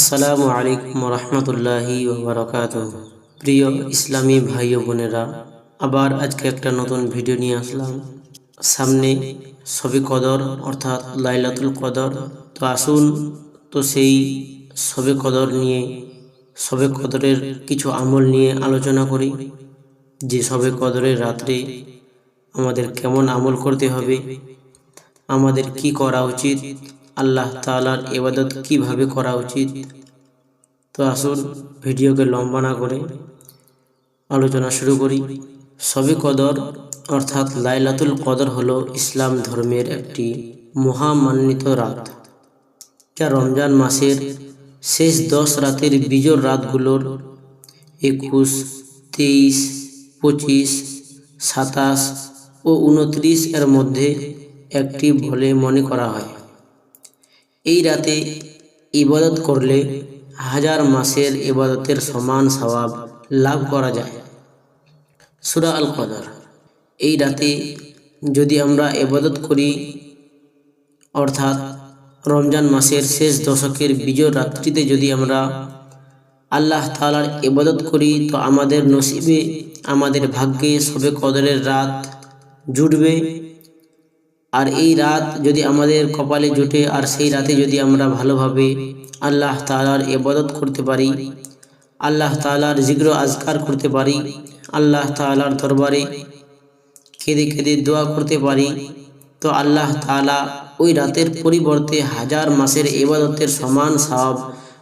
আসসালামু আলাইকুম রহমতুল্লাহি ওবরাকাত প্রিয় ইসলামী ভাই বোনেরা, আবার আজকে একটা নতুন ভিডিও নিয়ে আসলাম। সামনে সবে কদর, অর্থাৎ লাইলাতুল কদর। তো আসুন, তো সেই সবে কদর নিয়ে সবে কদরের কিছু আমল নিয়ে আলোচনা করি। যে সবে কদরের রাত্রে আমাদের কেমন আমল করতে হবে, আমাদের কি করা উচিত আল্লাহ তালার এবাদত কীভাবে করা উচিত? তো আসুন, ভিডিওকে লম্বা না করে আলোচনা শুরু করি। সবে কদর, অর্থাৎ লাইলাতুল কদর হলো ইসলাম ধর্মের একটি মহামান্বিত রাত। যা রমজান মাসের শেষ দশ রাতের বিজোর রাতগুলোর একুশ, তেইশ, পঁচিশ, সাতাশ ও উনত্রিশ এর মধ্যে একটি বলে মনে করা হয়। এই রাতে ইবাদত করলে হাজার মাসের ইবাদতের সমান সওয়াব লাভ করা যায়। সুরা আল কদর এই রাতে যদি আমরা ইবাদত করি, অর্থাৎ রমজান মাসের শেষ দশকের বিজয় রাত্রিতে যদি আমরা আল্লাহ তালার ইবাদত করি, তো আমাদের নসিবে, আমাদের ভাগ্যে সবে কদরের রাত জুটবে। আর এই রাত যদি আমাদের কপালে জুটে, আর সেই রাতে যদি আমরা ভালোভাবে আল্লাহ তালার এবাদত করতে পারি, আল্লাহ তালার জিগ্র আজকার করতে পারি, আল্লাহ তালার দরবারে কেঁদে কেঁদে দোয়া করতে পারি, তো আল্লাহ তালা ওই রাতের পরিবর্তে হাজার মাসের এবাদতের সমান সব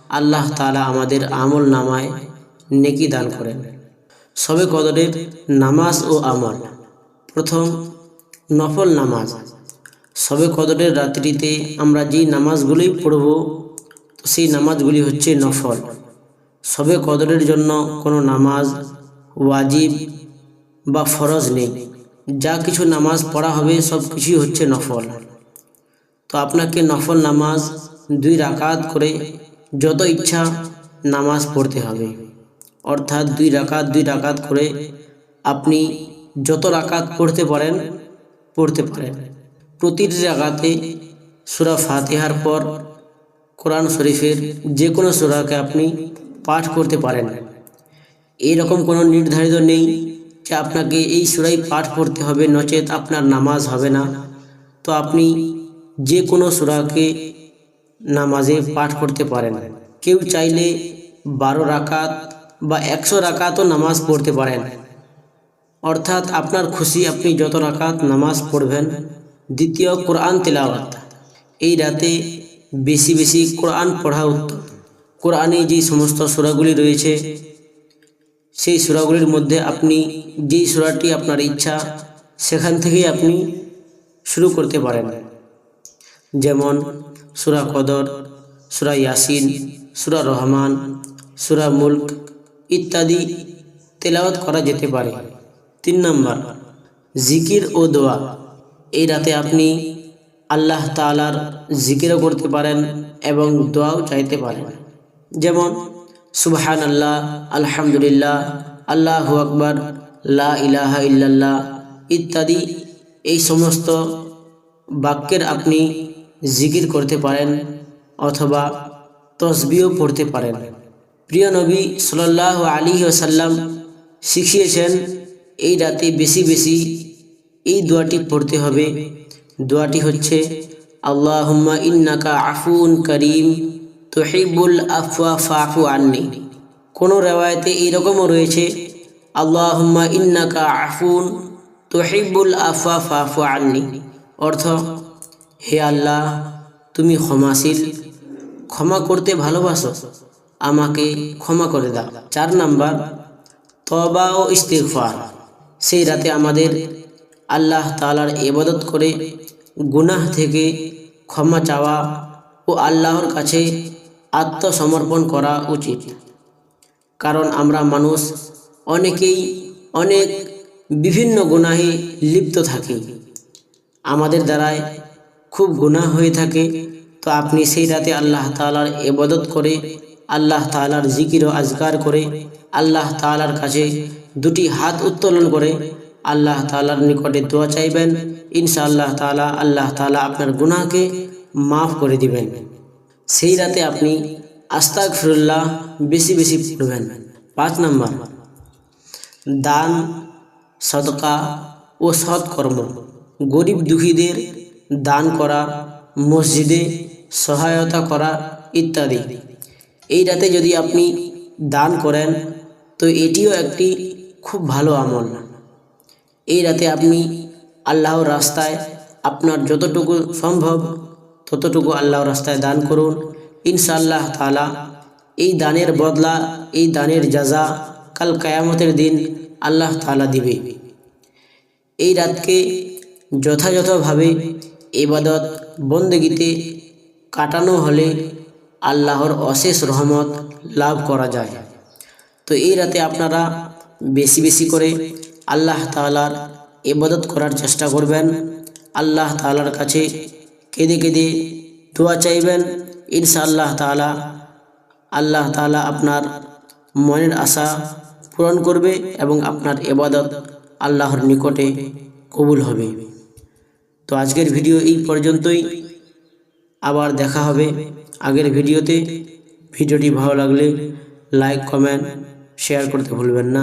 আল্লাহ তালা আমাদের আমল নামায় নেকি দান করেন। সবে কদরের নামাজ ও আমল। প্রথম নফল নামাজ। সবে কদরের রাত্রিতে আমরা যেই নামাজগুলোই পড়ব সেই নামাজগুলি হচ্ছে নফল। সবে কদরের জন্য কোনো নামাজ ওয়াজিব বা ফরজ নেই। যা কিছু নামাজ পড়া হবে, সব কিছুই হচ্ছে নফল। তো আপনাকে নফল নামাজ দুই রাকাত করে যত ইচ্ছা নামাজ পড়তে হবে। অর্থাৎ দুই রাকাত দুই রাকাত করে আপনি যত রাকাত পড়তে পারেন পড়তে পারেন। প্রতিটি জায়গাতে সুরা ফাতিহার পর কোরআন শরীফের যে কোনো সুরাকে আপনি পাঠ করতে পারেন। এইরকম কোনো নির্ধারিত নেই যে আপনাকে এই সুরাই পাঠ করতে হবে, নচেত আপনার নামাজ হবে না। তো আপনি যে কোনো সুরাকে নামাজে পাঠ করতে পারেন। কেউ চাইলে বারো রাকাত বা একশো রাকাতও নামাজ পড়তে পারেন। অর্থাৎ আপনার খুশি আপনি যত রাকাত নামাজ পড়বেন দ্বিতীয় কোরআন তেলাওয়াত। এই রাতে বেশি বেশি কোরআন পড়া উত্তম কোরআনে যে সমস্ত সুরাগুলি রয়েছে, সেই সুরাগুলির মধ্যে আপনি যেই সুরাটি আপনার ইচ্ছা, সেখান থেকেই আপনি শুরু করতে পারেন। যেমন সুরা কদর, সুরা ইয়াসিন, সুরা রহমান, সুরা মুল্ক ইত্যাদি তেলাওয়াত করা যেতে পারে। তিন নম্বর, জিকির ও দোয়া। এই রাতে আপনি আল্লাহ তালার জিকিরও করতে পারেন এবং দোয়াও চাইতে পারেন। যেমন সুবহান আল্লাহ আলহামদুলিল্লাহ, আল্লাহ আকবর, লা ইলাহা ইল্লাল্লাহ ইত্যাদি। এই সমস্ত বাক্যের আপনি জিকির করতে পারেন অথবা তসবিও পড়তে পারেন। প্রিয় নবী সাল্লাহ আলী ওসাল্লাম শিখিয়েছেন, এই রাতে বেশি বেশি এই দোয়াটি পড়তে হবে। দোয়াটি হচ্ছে, আল্লাহুম্মা ইন্নাকা আফুন করিম তোহিবুল আফওয়া ফাফু আন্নি। কোনো রেওয়ায়তে এইরকমও রয়েছে, আল্লাহুম্মা ইন্নাকা আফুন তোহিবুল আফওয়া ফাফু আন্নি। অর্থ, হে আল্লাহ, তুমি ক্ষমাশীল। ক্ষমা করতে ভালোবাসো। আমাকে ক্ষমা করে দাও। চার নাম্বার তবা ও ইস্তিগফার। সেই রাতে আমাদের আল্লাহ তালার ইবাদত করে গুনাহ থেকে ক্ষমা চাওয়া ও আল্লাহর কাছে আত্মসমর্পণ করা উচিত। কারণ আমরা মানুষ অনেকেই অনেক বিভিন্ন গুনাহে লিপ্ত থাকি। আমাদের দ্বারায় খুব গুনাহ হয়ে থাকে। তো আপনি সেই রাতে আল্লাহ তালার ইবাদত করে, আল্লাহ তালার জিকির ও আজগার করে, আল্লাহ তালার কাছে দুটি হাত উত্তোলন করে আল্লাহ তালার নিকটে দোয়া চাইবেন। ইনশা আল্লাহ তালা আল্লাহ তালা আপনার গুনাহকে মাফ করে দিবেন। সেই রাতে আপনি আস্তাক ফিরুল্লাহ বেশি বেশি পড়বেন। পাঁচ নম্বর, দান, সদকা ও সৎকর্ম। গরিব দুঃখীদের দান করা, মসজিদে সহায়তা করা ইত্যাদি। এই রাতে যদি আপনি দান করেন, তো এটিও একটি খুব ভালো আমল। এই রাতে আপনি আল্লাহর রাস্তায় আপনার যতটুকু সম্ভব, ততটুকু আল্লাহর রাস্তায় দান করুন। ইনশাআল্লাহ তালা এই দানের বদলা, এই দানের যাজা কাল কায়ামতের দিন আল্লাহ তালা দিবে। এই রাতকে যথাযথভাবে এবাদত বন্দেগিতে কাটানো হলে আল্লাহর অশেষ রহমত লাভ করা যায়। তো এই রাতে আপনারা বেশি বেশি করে আল্লাহ তালার ইবাদত করার চেষ্টা করবেন। আল্লাহ তালার কাছে কেঁদে কেঁদে দোয়া চাইবেন। ইনশাআল্লাহ তালা আল্লাহ তালা আপনার মনের আশা পূরণ করবে এবং আপনার এবাদত আল্লাহর নিকটে কবুল হবে। তো আজকের ভিডিও এই পর্যন্তই। আবার দেখা হবে আগের ভিডিওতে। ভিডিওটি ভালো লাগলে লাইক, কমেন্ট, শেয়ার করতে ভুলবেন না।